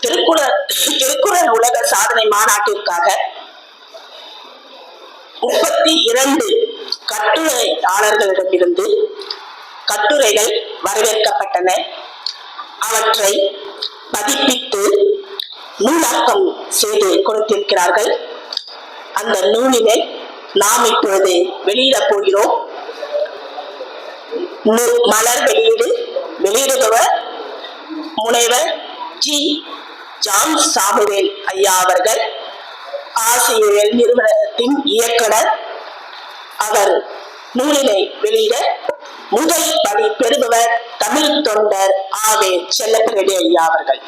திருக்குறள் திருக்குறள் உலக சாதனை மாநாட்டிற்காக முப்பத்தி இரண்டு கட்டுரையாளர்களிடமிருந்து கட்டுரைகள் வரவேற்கப்பட்டன. அவற்றை பதிப்பித்து நூலாக்கம் செய்து கொடுத்திருக்கிறார்கள். அந்த நூலினை நாம் இப்பொழுது வெளியிடப் போகிறோம். மலர் வெளியீடு வெளியிடுபவர் முனைவர் ஜி ஜான் சாமுவேல் ஐயா அவர்கள் ஆசிரியர் நிறுவனத்தின் இயக்குனர் அவர் நூலினை வெளியிட முதல் பணி பெறுபவர் தமிழ் தொண்டர் ஆவே செல்லப்பிரடி ஐயா அவர்கள்.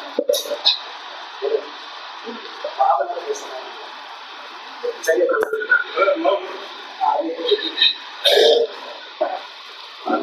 இப்ப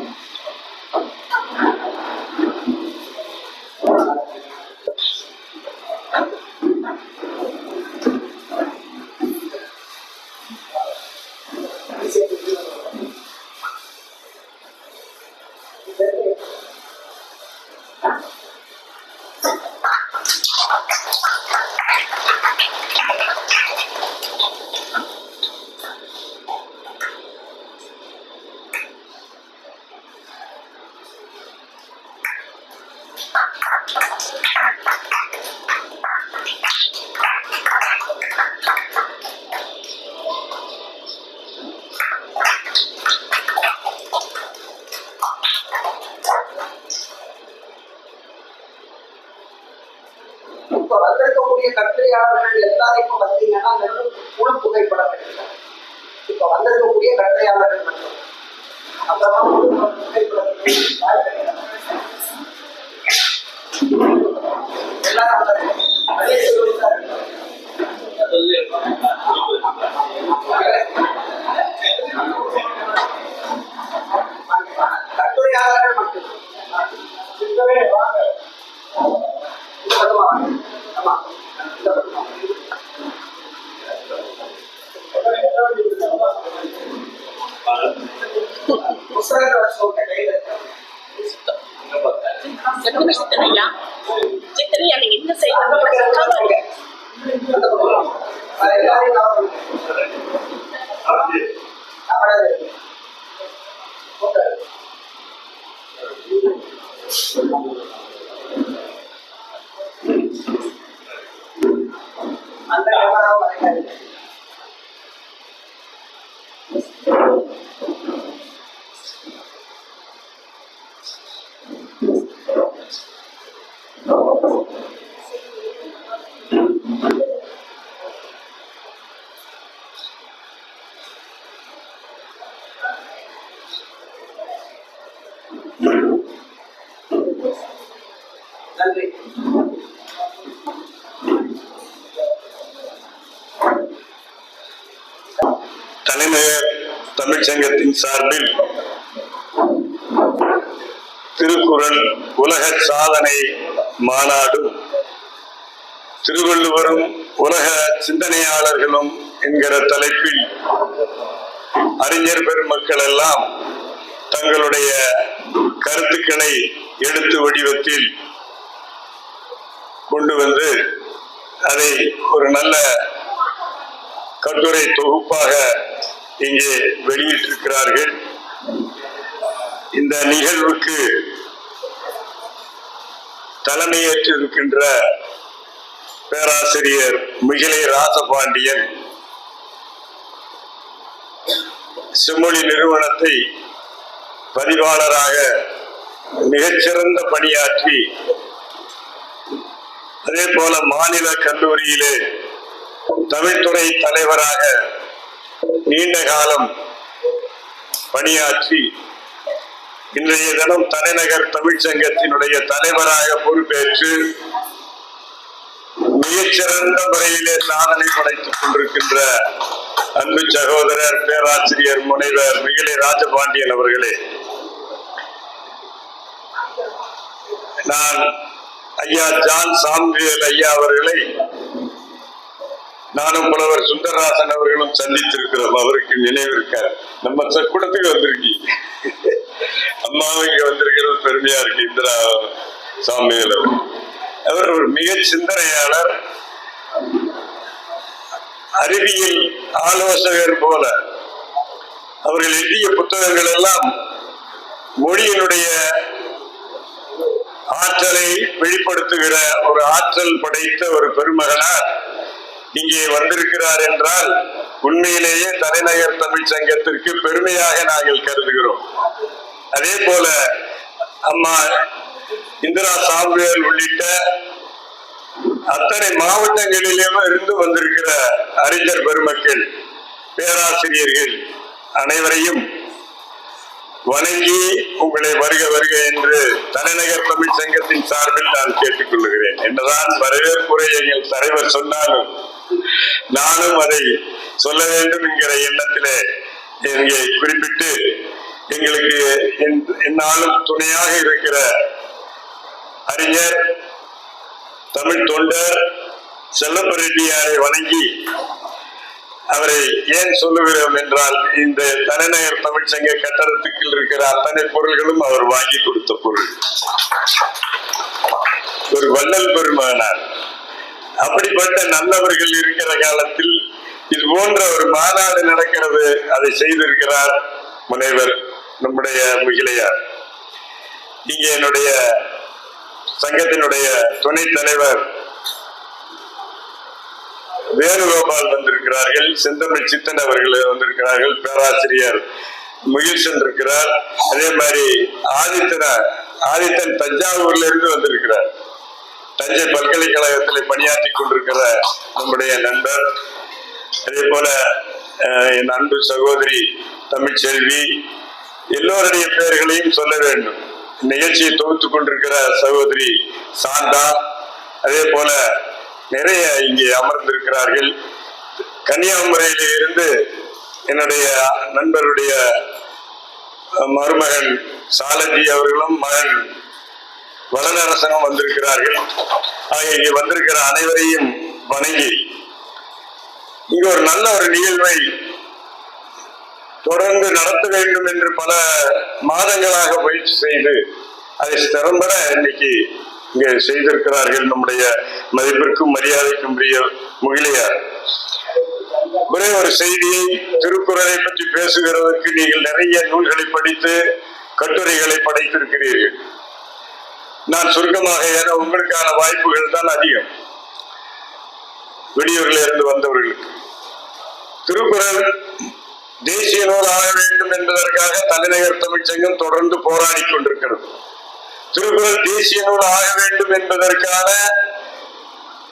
கட்டுரையாளர்கள் எல்லாரும் இப்ப வந்தீங்கன்னா அந்த முழு புகைப்படம் எடுக்கலாம் இப்ப வந்திருக்கக்கூடிய கட்டுரையாளர்கள் மட்டும். சித்தனையா சித்தனையா நீங்க இந்த சைடு அந்த பக்கம் வாங்க. அந்த பக்கம். அது எல்லாரையும் ஞாபகம் வச்சுக்கோங்க. அவனது. ஓகே. அந்த கேமரா வரைக்காது நன்றி தலைநகர் தமிழ்ச்சங்கத்தின் சார்பில் திருக்குறள் உலக சாதனை மாநாடும் திருவள்ளுவரும் உலக சிந்தனையாளர்களும் என்கிற தலைப்பில் அறிஞர் பெருமக்கள் எல்லாம் தங்களுடைய கருத்துக்களை எழுத்து வடிவத்தில் கொண்டு வந்து அதை ஒரு நல்ல கட்டுரை தொகுப்பாக இங்கே வெளியிட்டிருக்கிறார்கள். இந்த நிகழ்வுக்கு தலைமையேற்றிருக்கின்ற பேராசிரியர் மிகிலை ராசபாண்டியன் செம்மொழி நிறுவனத்தை பதிவாளராக மிகச்சிறந்த பணியாற்றி அதே போல மாநில கல்லூரியிலே தமிழ்துறை தலைவராக நீண்ட காலம் பணியாற்றி இன்றைய தினம் தலைநகர் தமிழ்ச்சங்கத்தினுடைய தலைவராக பொறுப்பேற்று மிகச்சிறந்த முறையிலே சாதனை படைத்துக் கொண்டிருக்கின்ற அன்பு சகோதரர் பேராசிரியர் முனைவர் மிகிலை ராஜபாண்டியன் அவர்களே. நான் ஐயா ஜான் சாமுவேல் ஐயா அவர்களை நானும் புலவர் சுந்தரராசன் அவர்களும் சந்தித்திருக்கிறோம். அவருக்கு நினைவு இருக்கார் நம்ம ச- கூடத்துக்கு வந்திருக்கீங்க. அம்மாவும் இங்க வந்திருக்கிறது பெருமையா இருக்கு இந்திரா சாமியில். அவர் ஒரு மிக சிந்தனையாளர். அறிவியல் ஆலோசகர் போல. அவர்கள் எழுதிய புத்தகங்கள் எல்லாம் மொழியினுடைய ஆற்றலை வெளிப்படுத்துகிற ஒரு ஆற்றல் படைத்த ஒரு பெருமகனார். இங்கே வந்திருக்கிறார் என்றால் உண்மையிலேயே தலைநகர் தமிழ் சங்கத்திற்கு பெருமையாக நாங்கள் கருதுகிறோம். அதே போல அம்மா இந்திரா சாம்புவேல் உள்ளிட்ட அத்தனை மாவட்டங்களிலும் இருந்து வந்திருக்கிற அறிஞர் பெருமக்கள் பேராசிரியர்கள் அனைவரையும் வணங்கி உங்களை வருக வருக என்று தலைநகர் தமிழ் சங்கத்தின் சார்பில் நான் கேட்டுக்கொள்கிறேன் என்றுதான் வரவேற்புரை எங்கள் தலைவர் சொன்னாலும் நானும் அதை சொல்ல வேண்டும் என்கிற எண்ணத்திலே இங்கே குறிப்பிட்டு எங்களுக்கு என்னாலும் துணையாக இருக்கிற அறிஞர் தமிழ் தொண்டர் செல்லப்பரெட்டியாரை வணங்கி அவரை ஏன் சொல்லுகிறோம் என்றால் இந்த தலைநகர் தமிழ்ச்சங்க கட்டடத்துக்குள் இருக்கிற அத்தனை பொருள்களும் அவர் வாங்கி கொடுத்த பொருள். ஒரு வள்ளல் பெருமகனார் அப்படிப்பட்ட நல்லவர்கள் இருக்கிற காலத்தில் இது போன்ற ஒரு மாநாடு நடக்கிறது அதை செய்திருக்கிறார் முனைவர் நம்முடைய முகிலையார். நீங்க என்னுடைய சங்கத்தினுடைய துணைத் தலைவர் வேணுகோபால் வந்திருக்கிறார்கள் செந்தமிழ் சித்தன் அவர்கள் வந்திருக்கிறார்கள் பேராசிரியர் முகில்சன் இருக்கிறார் அதே மாதிரி ஆதித்தன ஆதித்தன் தஞ்சாவூர்ல இருந்து வந்திருக்கிறார். தஞ்சை பல்கலைக்கழகத்தில் பணியாற்றி கொண்டிருக்கிற நம்முடைய நண்பர் அதே போல என் அன்பு சகோதரி தமிழ்ச்செல்வி எல்லோருடைய பெயர்களையும் சொல்ல வேண்டும். நிகழ்ச்சியை தொகுத்து கொண்டிருக்கிற சகோதரி சாந்தா அதே போல நிறைய இங்கே அமர்ந்திருக்கிறார்கள். கன்னியாகுமரியில இருந்து என்னுடைய நண்பருடைய மருமகன் சாலஜி அவர்களும் மகன் வளனரசனும் வந்திருக்கிறார்கள். ஆக இங்கே வந்திருக்கிற அனைவரையும் வணங்கி இங்கு ஒரு நல்ல ஒரு நிகழ்வை தொடர்ந்து நடத்த வேண்டும் என்று பல மாதங்களாக பயிற்சி செய்து அதை திறம்பட இன்னைக்கு இங்கே செய்திருக்கிறார்கள் நம்முடைய மதிப்பிற்கும் மரியாதைக்கும் உரிய முகிலையார். ஒரே ஒரு செய்தியை திருக்குறளை பற்றி பேசுகிறதற்கு நீங்கள் நிறைய நூல்களை படித்து கட்டுரைகளை படைத்திருக்கிறீர்கள். நான் சுருக்கமாக ஏன்னா உங்களுக்கான வாய்ப்புகள் தான் அதிகம். வெளியூரில் இருந்து வந்தவர்களுக்கு. திருக்குறள் தேசிய நூல் ஆக வேண்டும் என்பதற்காக தலைநகர் தமிழ்ச்சங்கம் தொடர்ந்து போராடி கொண்டிருக்கிறது. திருக்குறள் தேசிய நூல் ஆக வேண்டும் என்பதற்கான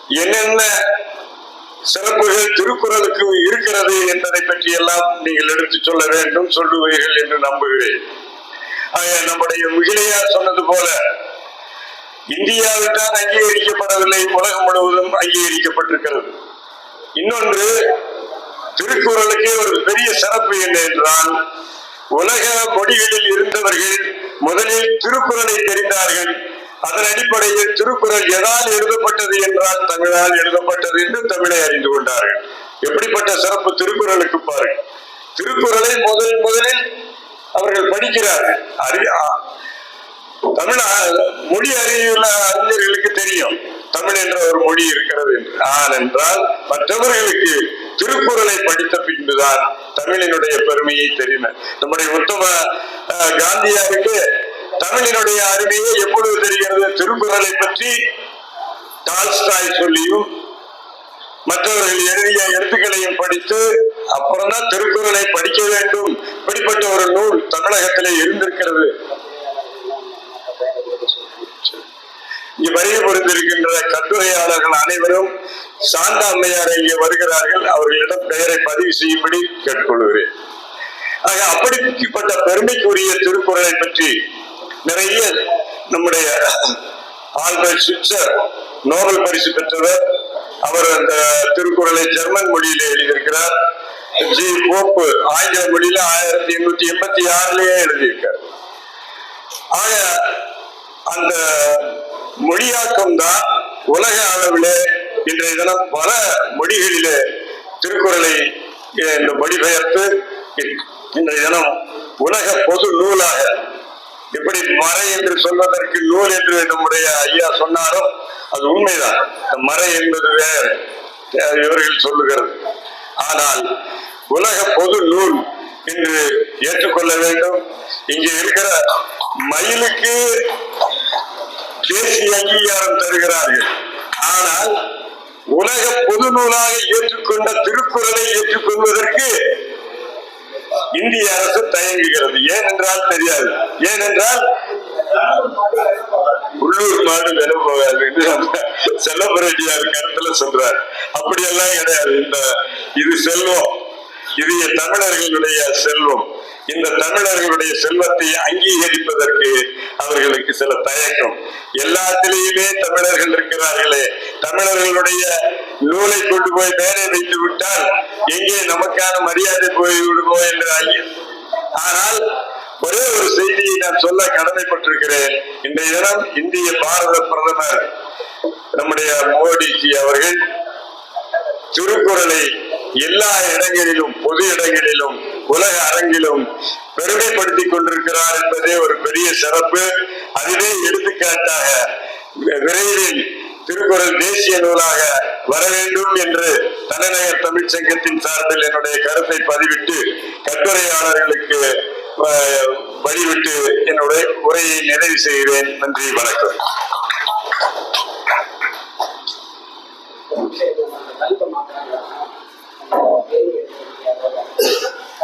என்னென்ன சிறப்புகள் திருக்குறளுக்கு இருக்கிறது என்பதை பற்றி எல்லாம் நீங்கள் எடுத்துச் சொல்ல வேண்டும் சொல்லுவீர்கள் என்று நம்புகிறேன். ஆக நம்முடைய முகிலையார் சொன்னது போல இந்தியாவில் தான் அங்கீகரிக்கப்படவில்லை. உலகம் முழுவதும் அங்கீகரிக்கப்பட்டிருக்கிறது. இன்னொன்று திருக்குறளுக்கே ஒரு பெரிய சிறப்பு என்ன என்றால் உலக மொழிகளில் இருந்தவர்கள் முதலில் திருக்குறளை தெரிந்தார்கள். அதன் அடிப்படையில் திருக்குறள் எதால் எழுதப்பட்டது என்றால் தமிழால் எழுதப்பட்டது என்று தமிழை அறிந்து கொண்டார்கள். எப்படிப்பட்ட சிறப்பு திருக்குறளுக்கு பாருங்கள். திருக்குறளை முதல் முதலில் அவர்கள் படிக்கிறார்கள். அறி ஆ- தமிழ் மொழி அறிவுள்ள அறிஞர்களுக்கு தெரியும். தமிழ் என்ற ஒரு மொழி இருக்கிறது. என்று ஆனென்றால் மற்றவர்களுக்கு திருக்குறளை படித்த பின்புதான் தமிழினுடைய பெருமையை தெரியும். நம்முடைய உத்தம காந்தியாருக்கு தமிழினுடைய அருமையை எப்பொழுது தெரிகிறது? திருக்குறளை பற்றி டால்ஸ்டாய் சொல்லியும் மற்றவர்கள் எழுதிய எழுத்துக்களையும் படித்து அப்புறம் தான் திருக்குறளை படிக்க வேண்டும். இப்படிப்பட்ட ஒரு நூல் தமிழகத்திலே இருந்திருக்கிறது. இங்கு வருகை புரிந்திருக்கின்ற கட்டுரையாளர்கள் அனைவரும் சாந்தா அம்மையார் இங்கே வருகிறார்கள். அவர்களிடம் பெயரை பதிவு செய்யும்படி கேட்டுக்கொள்கிறேன். ஆக அப்படிப்பட்ட பெருமைக்குரிய திருக்குறளை பற்றி நிறைய நம்முடைய ஆல்பர்ட் சுவிட்சர் நோபல் பரிசு பெற்றவர். அவர் அந்த திருக்குறளை ஜெர்மன் மொழியிலே எழுதியிருக்கிறார். ஜி. போப்பு ஆங்கில மொழியில ஆயிரத்தி எண்ணூத்தி எண்பத்தி ஆறுலயே எழுதியிருக்கார். ஆக அந்த மொழியாக்கம் தான் உலக அளவிலே இன்றைய தினம் பல மொழிகளிலே திருக்குறளை இந்த மொழிபெயர்த்து இன்றைய தினம் உலக பொது நூலாக எப்படி மறை என்று சொல்வதற்கு நூல் என்று நம்முடைய ஐயா சொன்னாரோ அது உண்மைதான். மறை என்பது வேறு. இவர்கள் சொல்லுகிறது. ஆனால் உலக பொது நூல் என்று ஏற்றுக்கொள்ள வேண்டும். இங்கே இருக்கிற மயிலுக்கு தேசிய அங்கீகாரம் தருகிறார்கள். ஆனால் உலக பொது நூலாக ஏற்றுக்கொண்ட திருக்குறளை ஏற்றுக்கொள்வதற்கு இந்திய அரசு தயங்குகிறது. ஏனென்றால் தெரியாது. ஏனென்றால் உள்ளூர் மாடு நிலவு போகாதுன்னு நம்ம செல்லப்பரெட்டியார் கருத்துல சொல்றார். அப்படியெல்லாம் கிடையாது. இந்த இது செல்வம். இது தமிழர்களுடைய செல்வம். இந்த தமிழர்களுடைய செல்வத்தை அங்கீகரிப்பதற்கு அவர்களுக்கு சில தயக்கம். எல்லாத்திலேயுமே தமிழர்கள் இருக்கிறார்களே. தமிழர்களுடைய நூலை கொண்டு போய் மேலே வைத்து விட்டால் எங்கே நமக்கான மரியாதை போய் விடுமோ என்று ஆனால் ஒரே ஒரு செய்தியை நான் சொல்ல கடமைப்பட்டிருக்கிறேன். இன்றைய தினம் இந்திய பாரத பிரதமர் நம்முடைய மோடிஜி அவர்கள் திருக்குறளை எல்லா இடங்களிலும் பொது இடங்களிலும் உலக அரங்கிலும் பெருமைப்படுத்திக் கொண்டிருக்கிறார் என்பதே ஒரு பெரிய சிறப்பு. அதுவே எடுத்துக்காட்டாக விரைவில் திருக்குறள் தேசிய நூலாக வர வேண்டும் என்று தலைநகர் தமிழ்ச்சங்கத்தின் சார்பில் என்னுடைய கருத்தை பதிவிட்டு கட்டுரையாளர்களுக்கு வழிவிட்டு என்னுடைய உரையை நிறைவு செய்கிறேன். நன்றி வணக்கம்.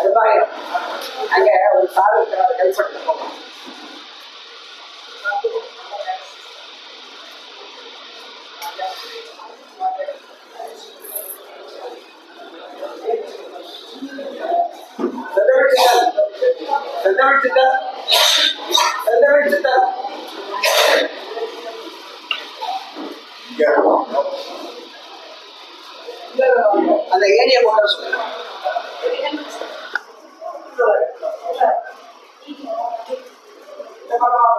கருப்பாயிரம் அங்க ஒரு சார் இருக்கிறார் ஹெல்ப் பண்ணிட்டு போகணும் செந்தமிழ் சித்தர் செந்தமிழ் சித்தர் செந்தமிழ் சித்தர் அந்த ஏரியா போட்ட சொல்லுங்க kadar